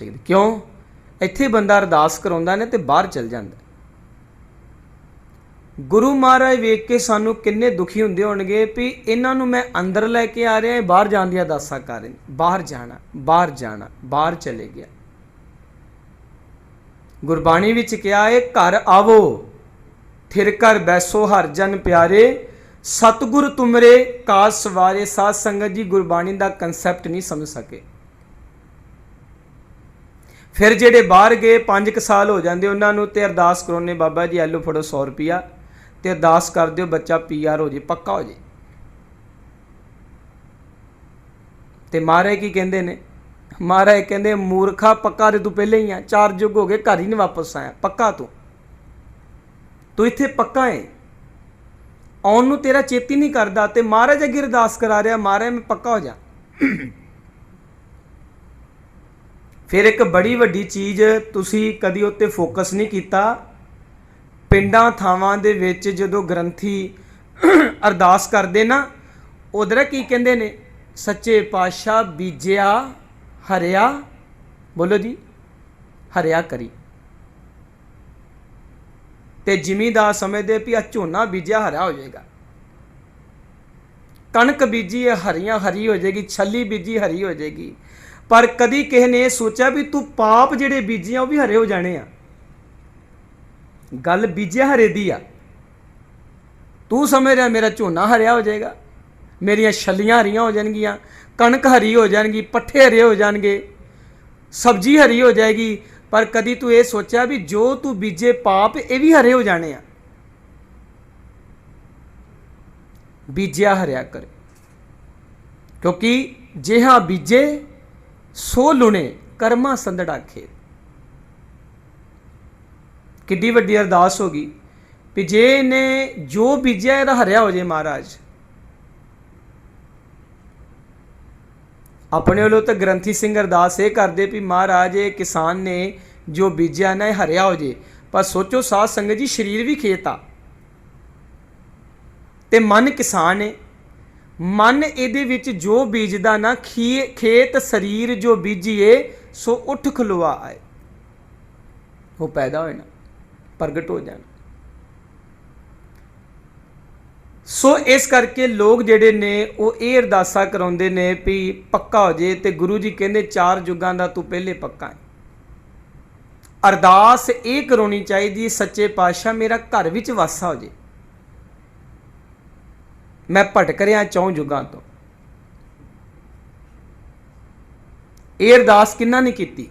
ਚਾਹੀਦੀ। ਕਿਉਂ? ਇੱਥੇ ਬੰਦਾ ਅਰਦਾਸ ਕਰਾਉਂਦਾ ਨੇ ਤੇ ਬਾਹਰ ਚਲ ਜਾਂਦਾ। ਗੁਰੂ ਮਹਾਰਾਜ ਵੇਖ ਕੇ ਸਾਨੂੰ ਕਿੰਨੇ ਦੁਖੀ ਹੁੰਦੇ ਹੋਣਗੇ ਵੀ ਇਹਨਾਂ ਨੂੰ ਮੈਂ ਅੰਦਰ ਲੈ ਕੇ ਆ ਰਿਹਾ, ਇਹ ਬਾਹਰ ਜਾਣ ਦੀਆਂ ਅਰਦਾਸਾਂ ਕਰ ਰਹੇ ਬਾਹਰ ਜਾਣਾ ਬਾਹਰ ਜਾਣਾ, ਬਾਹਰ ਚਲੇ ਗਿਆ। ਗੁਰਬਾਣੀ ਵਿੱਚ ਕਿਹਾ ਹੈ ਘਰ ਆਵੋ, ਥਿਰ ਕਰ ਬੈਸੋ ਹਰ ਜਨ ਪਿਆਰੇ, ਸਤਿਗੁਰ ਤੁਮਰੇ ਕਾਸ ਸਵਾਰੇ, ਸਾਧ ਸੰਗਤ ਜੀ ਗੁਰਬਾਣੀ ਦਾ ਕਨਸੈਪਟ ਨਹੀਂ ਸਮਝ ਸਕੇ। ਫਿਰ ਜਿਹੜੇ ਬਾਹਰ ਗਏ 5 ਕੁ ਸਾਲ ਹੋ ਜਾਂਦੇ, ਉਹਨਾਂ ਨੂੰ ਤੇ ਅਰਦਾਸ ਕਰਾਉਣੇ ਬਾਬਾ ਜੀ ਐਲੋ ਫੜੋ 100 ਰੁਪਿਆ ਤੇ ਅਰਦਾਸ ਕਰ ਦਿਓ, ਬੱਚਾ ਪੀਆਰ ਹੋ ਜੇ, ਪੱਕਾ ਹੋ ਜੇ। ਤੇ ਮਹਾਰਾਜ ਕੀ ਕਹਿੰਦੇ ਨੇ? ਮਹਾਰਾਜ ਕਹਿੰਦੇ, ਮੂਰਖਾ, ਪੱਕਾ ਤੇ ਤੂੰ ਪਹਿਲੇ ਹੀ ਆ, ਚਾਰ ਯੁੱਗ ਹੋ ਗਏ, ਘਰ ਹੀ ਨਹੀਂ ਵਾਪਸ ਆਇਆ, ਪੱਕਾ ਤੂੰ। ਤੂੰ ਇੱਥੇ ਪੱਕਾ ਹੈ ਆਉਣ ਨੂੰ ਤੇਰਾ ਚੇਤੀ ਨਹੀਂ ਕਰਦਾ ਤੇ ਮਹਾਰਾਜ ਅੱਗੇ ਅਰਦਾਸ ਕਰਾ ਰਿਹਾ, ਮਹਾਰਾਜ ਮੈਂ ਪੱਕਾ ਹੋ ਜਾ। ਫਿਰ ਇੱਕ ਬੜੀ ਵੱਡੀ ਚੀਜ਼ ਤੁਸੀਂ ਕਦੀ ਉੱਤੇ ਫੋਕਸ ਨਹੀਂ ਕੀਤਾ। ਪਿੰਡਾਂ ਥਾਵਾਂ ਦੇ ਵਿੱਚ ਜਦੋਂ ਗ੍ਰੰਥੀ ਅਰਦਾਸ ਕਰਦੇ ਨਾ, ਉਧਰ ਕੀ ਕਹਿੰਦੇ ਨੇ? ਸੱਚੇ ਪਾਤਸ਼ਾਹ ਬੀਜਿਆ, ਹਰਿਆ, ਬੋਲੋ ਜੀ, ਹਰਿਆ ਕਰੀ। ਤੇ ਜ਼ਿਮੀਦਾਰ ਸਮਝਦੇ ਵੀ ਆ ਝੋਨਾ ਬੀਜਿਆ ਹਰਾ ਹੋ ਜਾਏਗਾ। ਕਣਕ ਬੀਜੀ ਹੈ ਹਰੀਆਂ ਹਰੀ ਹੋ ਜਾਏਗੀ, ਛੱਲੀ ਬੀਜੀ, ਹਰੀ ਹੋ ਜਾਏਗੀ। ਪਰ ਕਦੀ ਕਿਸੇ ਨੇ ਇਹ ਸੋਚਿਆ ਵੀ ਤੂੰ ਪਾਪ ਜਿਹੜੇ ਬੀਜੀਆਂ ਉਹ ਵੀ ਹਰੇ ਹੋ ਜਾਣੇ ਆ ਗੱਲ ਬੀਜਿਆ ਹਰੇ ਦੀ ਆ ਤੂੰ ਸਮਝ ਰਿਹਾ ਮੇਰਾ ਝੋਨਾ ਹਰਿਆ ਹੋ ਜਾਏਗਾ ਮੇਰੀਆਂ ਛੱਲੀਆਂ ਹਰੀਆਂ ਹੋ ਜਾਣਗੀਆਂ ਕਣਕ ਹਰੀ ਹੋ ਜਾਣਗੀ ਪੱਠੇ ਹਰੇ ਹੋ ਜਾਣਗੇ ਸਬਜ਼ੀ ਹਰੀ ਹੋ ਜਾਏਗੀ ਪਰ ਕਦੀ ਤੂੰ ਇਹ ਸੋਚਿਆ ਵੀ ਜੋ ਤੂੰ ਬੀਜੇ ਪਾਪ ਇਹ ਵੀ ਹਰੇ ਹੋ ਜਾਣੇ ਆ ਬੀਜਿਆ ਹਰਿਆ ਕਰੇ ਕਿਉਂਕਿ ਜਿਹਾ ਬੀਜੇ ਸੋ ਲੁਣੇ ਕਰਮਾ ਸੰਦੜਾ ਖੇਤ ਕਿੱਡੀ ਵੱਡੀ ਅਰਦਾਸ ਹੋ ਗਈ ਵੀ ਜੇ ਇਹਨੇ ਜੋ ਬੀਜਿਆ ਇਹਦਾ ਹਰਿਆ ਹੋ ਜੇ ਮਹਾਰਾਜ। ਆਪਣੇ ਵੱਲੋਂ ਤਾਂ ਗ੍ਰੰਥੀ ਸਿੰਘ ਅਰਦਾਸ ਇਹ ਕਰਦੇ ਵੀ ਮਹਾਰਾਜ, ਇਹ ਕਿਸਾਨ ਨੇ ਜੋ ਬੀਜਿਆ ਨਾ ਇਹ ਹਰਿਆ ਹੋ ਜੇ। ਪਰ ਸੋਚੋ ਸਾਧ ਸੰਗਤ ਜੀ, ਸਰੀਰ ਵੀ ਖੇਤ ਆ। ਤੇ ਮਨ ਕਿਸਾਨ ਹੈ ਮਨ ਇਹਦੇ ਵਿੱਚ ਜੋ ਬੀਜਦਾ ਨਾ, ਖੀ, ਖੇਤ ਸਰੀਰ ਜੋ ਬੀਜੀਏ, ਸੋ ਉੱਠ ਖਲੋਆ ਆਏ। ਉਹ ਪੈਦਾ ਹੋਏ ਨਾ, ਪ੍ਰਗਟ ਹੋ ਜਾਣ। ਸੋ ਇਸ ਕਰਕੇ ਲੋਕ ਜਿਹੜੇ ਨੇ, ਉਹ ਇਹ ਅਰਦਾਸਾ ਕਰਾਉਂਦੇ ਨੇ ਵੀ ਪੱਕਾ ਹੋ ਜੇ ਤੇ ਗੁਰੂ ਜੀ ਕਹਿੰਦੇ ਚਾਰ ਯੁੱਗਾਂ ਦਾ ਤੂੰ ਪਹਿਲੇ ਪੱਕਾ ਹੈ। ਅਰਦਾਸ ਇਹ ਕਰਾਉਣੀ ਚਾਹੀਦੀ, ਸੱਚੇ ਪਾਤਸ਼ਾਹ ਮੇਰਾ ਘਰ ਵਿੱਚ ਵਾਸਾ ਹੋ ਜੇ। ਮੈਂ ਭਟਕ ਰਿਹਾ ਚੌਂ ਯੁੱਗਾਂ ਤੋਂ। ਇਹ ਅਰਦਾਸ ਕਿੰਨਾ ਨੇ ਕੀਤੀ?